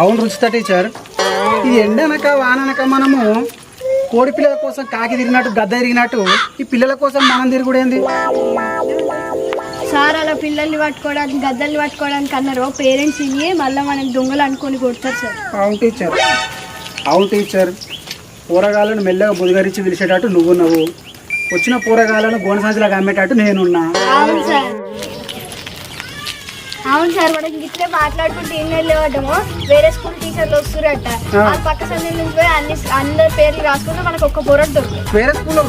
అవును రుచిత టీచర్ ఇది ఎండనక వాననక మనము కోడి పిల్లల కోసం కాకి తిరిగినట్టు గద్ద తిరిగినట్టు ఈ పిల్లల కోసం మనం తిరుగుడేంది సార్ అలా పిల్లల్ని పట్టుకోవడానికి గద్దల్ని పట్టుకోవడానికి అన్నారు పేరెంట్స్ ఇవి మళ్ళీ మనం దొంగలు అనుకొని కొడతారు సార్. అవును టీచర్ అవును టీచర్ కూరగాయలను మెల్లగా బుదిగరించి పిలిచేటట్టు నువ్వు నువ్వు వచ్చిన కూరగాయలను గోన సంచులకు అమ్మేటట్టు నేనున్నా. అవును సార్. అవును సార్ మనం ఇట్లే మాట్లాడుకుంటూ ఏం వెళ్ళేవాడము వేరే స్కూల్ టీచర్లు వస్తురట ఆ. పక్క సంది నుంచి పోయి అన్ని అందరి పేర్లు రాసుకుంటే మనకు ఒక్క పొరటు దొరుకుతుంది. వేరే స్కూల్లో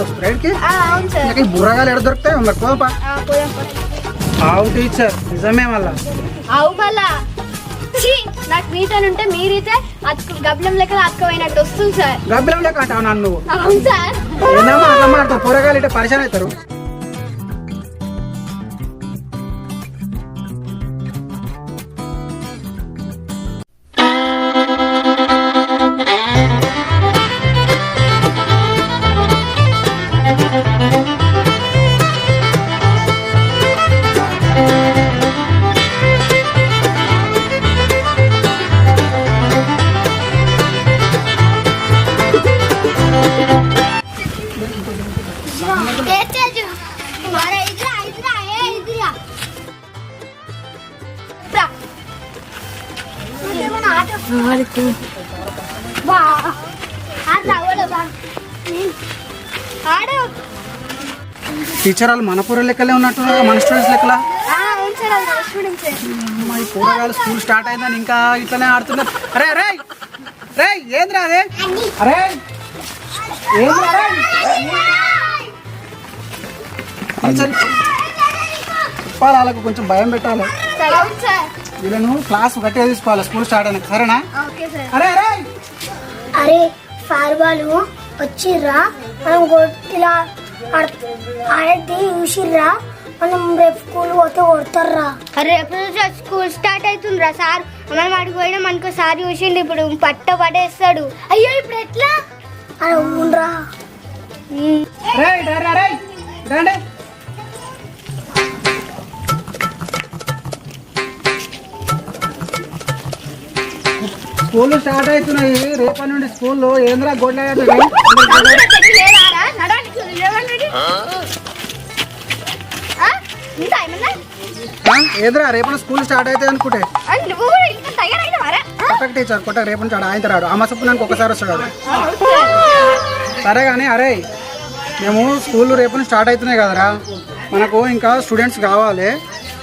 ఆ, అవును సార్. బుర్రగాయలు ఎడ దొరుకుతాయి? మరి ఆ, పోదాం. అవును టీచర్ నిజమే మళ్ళా. అవు మళ్ళా? నాకు మీతో ఉంటే మీరైతే అతుకు గబ్బలం లెక్క అతుకపోయినట్టు వస్తుంది సార్. గబ్బిలం లేక అంటావు నన్ను. అవును సార్. ఏందమ్మా అట్లా ఇట్లా పరిచయం అవుతారు. టీచర్ వాళ్ళు మన పూర లెక్కలే ఉన్నట్టున్నారు మన స్టూడెంట్స్ లెక్కలా? ఈ కూరగాయలు స్కూల్ స్టార్ట్ అయిందని ఇంకా ఇట్లనే ఆడుతున్నారు. అరే అరే రే ఏంద్రా అదే? అరే ఏంద్రా రే? టీచర్ వాళ్ళకు కొంచెం భయం పెట్టాలి. వీళ్ళను క్లాస్ గట్టిగా తీసుకోవాలి స్కూల్ స్టార్ట్ అయినాక. సరేనా? Okay sir. అరే అరే! అరే సార్ వాళ్ళు వచ్చిర్రా మనం ఇలా ఆడ- ఆడేది చూసిర్రా మనం రేపు స్కూల్ పోతే కొడతారా రేపు నుంచి స్కూల్ స్టార్ట్ అవుతుందిరా సార్. మనం అడిగి పోయినా మనకు సార్ చూసిండు ఇప్పుడు పట్ట పడేస్తాడు. అయ్యో ఇప్పుడు ఎట్లా? అరే ఉండరా. రే రే రే రే రండి. స్కూల్ స్టార్ట్ అవుతున్నాయి. రేపటి నుండి స్కూల్లో ఏంద్రా గొడ్ల ఏంద్రా రేపటి స్కూల్ స్టార్ట్ అవుతాయి అనుకుంటే. కొట్టక టీచర్ కొట్టక రేపు నుంచి ఆడ ఆయన రాడు మసపు నాకు ఒకసారి వస్తాడు. సరే కానీ అరే మేము స్కూల్ రేపు నుంచి స్టార్ట్ అవుతున్నాయి కదరా. మనకు ఇంకా స్టూడెంట్స్ కావాలి.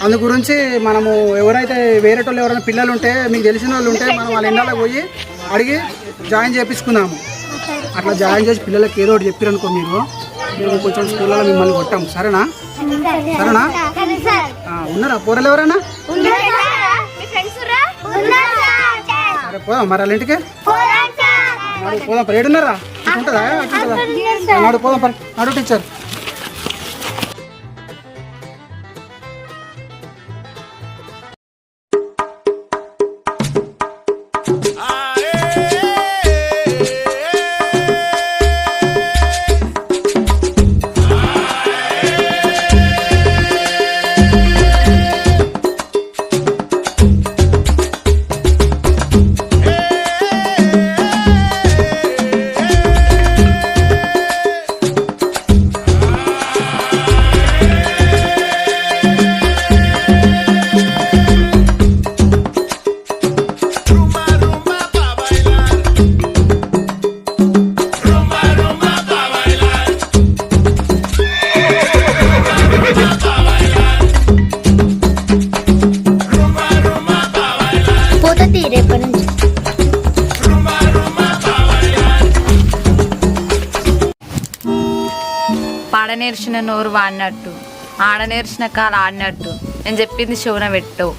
అందు గురించి మనము ఎవరైతే వేరే వాళ్ళు ఎవరైనా పిల్లలు ఉంటే మీకు తెలిసిన వాళ్ళు ఉంటే మనం వాళ్ళ ఇళ్ళకి పోయి అడిగి జాయిన్ చేపించుకుందాము. అట్లా జాయిన్ చేసి పిల్లలకి ఏదో ఒకటి చెప్పారనుకో మీరు. మేము కొంచెం స్కూల్లో మిమ్మల్ని కొట్టాం. సరేనా? సరేనా? ఉన్నారా? పోరలు ఎవరైనా? సరే పోదాం. మరి వాళ్ళ ఇంటికి? పోదాం. పరి ఏడున్నారా? ఉంటుందా? ఉంటుందా? నడు పోదాం. పరి నడు టీచర్. పాడ నేర్చిన నోరు వాడినట్టు. ఆడ నేర్చిన కాలు ఆడినట్టు. నేను చెప్పింది శివన పెట్టవు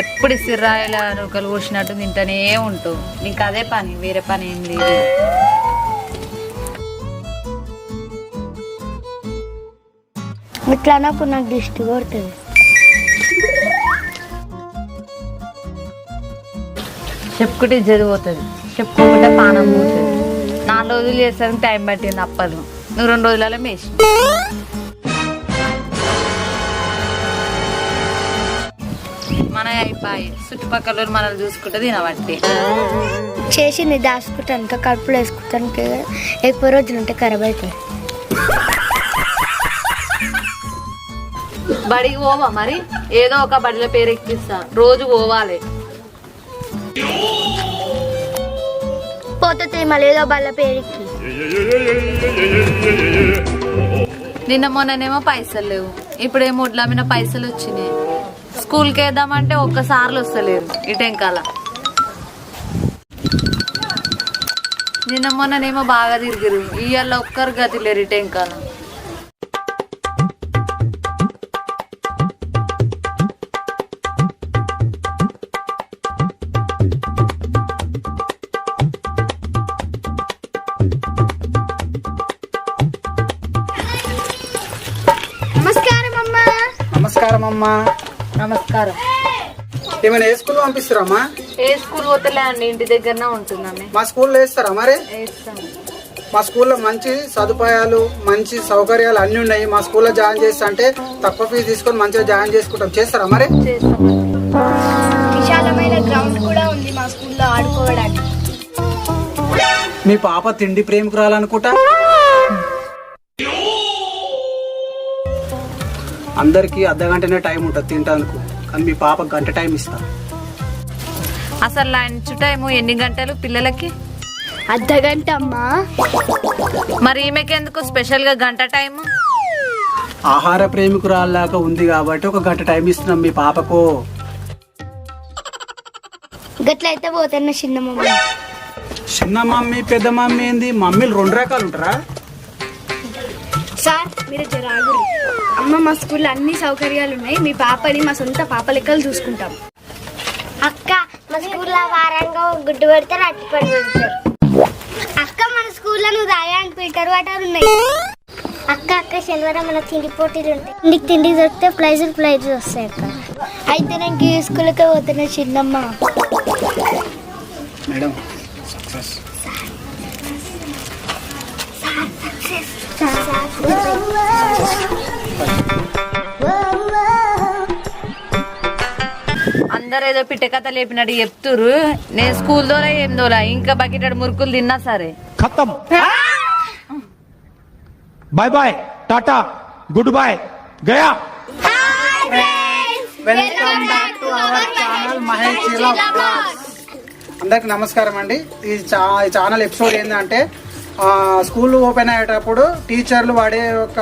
ఎప్పుడు సిర్రాయిల నూకలు కూర్చున్నట్టు తింటూనే ఉంటావు నీకు అదే పని వేరే పని ఏం లేదు. ఇట్లా అన్నప్పుడు నాకు దిష్టి కొడుతుంది. చెప్పుకుంటే చదిపోతుంది చెప్పుకోకుంటే పానం పోతుంది. నాలుగు రోజులు చేసరికి టైం పట్టింది అప్పలు నువ్వు రెండు రోజులలో మేసి మన అయిపోయి. చుట్టుపక్కల మనల్ని చూసుకుంటే తినబట్టి. చేసింది దాచుకుంటాను కడుపులో వేసుకుంటాను ఎక్కువ రోజులు ఉంటే ఖరాబ్ అవుతాయి బడికి పోవా మరి? ఏదో ఒక బడిలో పేరు ఎక్కిస్తా రోజు పోవాలి. పోతే మళ్ళీ బల్ల పేరుకి. నిన్న మొన్ననేమో పైసలు లేవు. ఇప్పుడేమో ఒడ్ల మీద పైసలు వచ్చినాయి. స్కూల్కి వేద్దామంటే ఒక్కసార్లు వస్తలేరు ఇటెంకాల నిన్న మొన్ననేమో బాగా తిరిగిరు ఇవాళ ఒక్కరు గతి లేరు ఇటెంకాల అమ్మా. నమస్కారం. ఏమైనా ఏ స్కూల్లో పంపిస్తారమ్మా ఏ స్కూల్ పోతలే అండి? ఇంటి దగ్గరనే ఉంటుందండి మా స్కూల్లో వేస్తారా మరి? మా స్కూల్లో మంచి సదుపాయాలు మంచి సౌకర్యాలు అన్నీ ఉన్నాయి. మా స్కూల్లో జాయిన్ చేస్తా అంటే తక్కువ ఫీజు తీసుకొని మంచిగా జాయిన్ చేసుకుంటాం. చేస్తారా మరి? విశాలమైన గ్రౌండ్ కూడా ఉంది మా స్కూల్లో ఆడుకోవడానికి. మీ పాప తిండి ప్రేమికురాలనుకుంటా అందరికి అర్ధ గంటనే టైం ఉంటుంది తింటానికి. కానీ మీ పాప గంట టైం ఇస్తా. అసలు లంచ్ టైము ఎన్ని గంటలు పిల్లలకి? అర్ధ గంట అమ్మా. మరి ఈమెకి ఎందుకు స్పెషల్గా గంట టైము? ఆహార ప్రేమికురాల్లాగా ఉంది కాబట్టి ఒక గంట టైం ఇస్తున్నాం మీ పాపకు. గట్లయితే పోతున్న చిన్న మమ్మీ. చిన్న మమ్మీ పెద్ద మమ్మీ ఏంది? మమ్మీలు రెండు రకాలు ఉంటారా? సార్ మీరు జరాగురు అమ్మ మా స్కూల్లో అన్ని సౌకర్యాలు ఉన్నాయి మీ పాపని మా సొంత పాప లెక్కలు చూసుకుంటాం. అక్క మా స్కూల్లో వారంగా గుడ్డు పెడతారు అట్టి పని పెడతారు. అక్క మన స్కూల్లో నువ్వు రాయడానికి పీటర్ వాటర్ ఉన్నాయి. అక్క అక్క శనివారం మన తిండి పోటీలు ఉంటాయి. ఇంటికి తిండి దొరికితే ప్రైజులు ప్రైజులు వస్తాయి అక్క. అయితే నేను ఈ స్కూల్కే పోతున్నా చిన్నమ్మ. Madam success. అందరు ఏదో పిట్టకథ లేపినట్టు చెప్తురు నేను స్కూల్ దోలా ఏం దోరా ఇంకా బకెట్ మురుకులు తిన్నా సరే. ఖతం bye bye tata good boy Gaya Mahesh అందరికి నమస్కారం అండి. ఈ ఛానల్ ఎపిసోడ్ ఏంటంటే స్కూల్ ఓపెన్ అయ్యేటప్పుడు టీచర్లు వాడే ఒక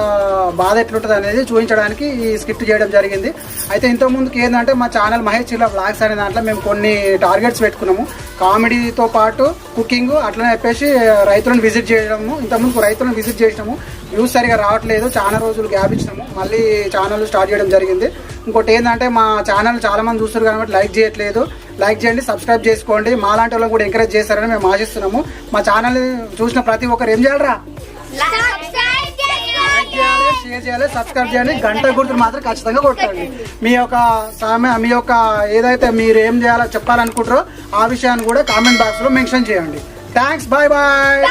బాధ ఎట్లుంటుంది అనేది చూపించడానికి ఈ స్క్రిప్ట్ చేయడం జరిగింది. అయితే ఇంతకుముందుకు ఏంటంటే మా ఛానల్ మహేష్ చిల్లా బ్లాగ్స్ అనే దాంట్లో మేము కొన్ని టార్గెట్స్ పెట్టుకున్నాము. కామెడీతో పాటు కుకింగ్ అట్లనే చెప్పేసి రైతులను విజిట్ చేయడము ఇంతకుముందు రైతులను విజిట్ చేసినాము. వ్యూస్ సరిగా రావట్లేదు చాలా రోజులు గ్యాప్ ఇచ్చినాము. మళ్ళీ ఛానల్ స్టార్ట్ చేయడం జరిగింది. ఇంకోటి ఏంటంటే మా ఛానల్ చాలామంది చూస్తున్నారు చూస్తారు కాబట్టి లైక్ చేయట్లేదు. లైక్ చేయండి సబ్స్క్రైబ్ చేసుకోండి. మా లాంటి వాళ్ళని కూడా ఎంకరేజ్ చేస్తారని మేము ఆశిస్తున్నాము. మా ఛానల్ చూసిన ప్రతి ఒక్కరు ఏం చేయాలరా? లైక్ షేర్ చేయాలి సబ్స్క్రైబ్ చేయాలి. గంట గుర్తులు మాత్రం ఖచ్చితంగా కొట్టండి మీ యొక్క సామె మీ యొక్క ఏదైతే మీరు ఏం చేయాలో చెప్పాలనుకుంటారో ఆ విషయాన్ని కూడా కామెంట్ బాక్స్లో మెన్షన్ చేయండి. Thanks bye bye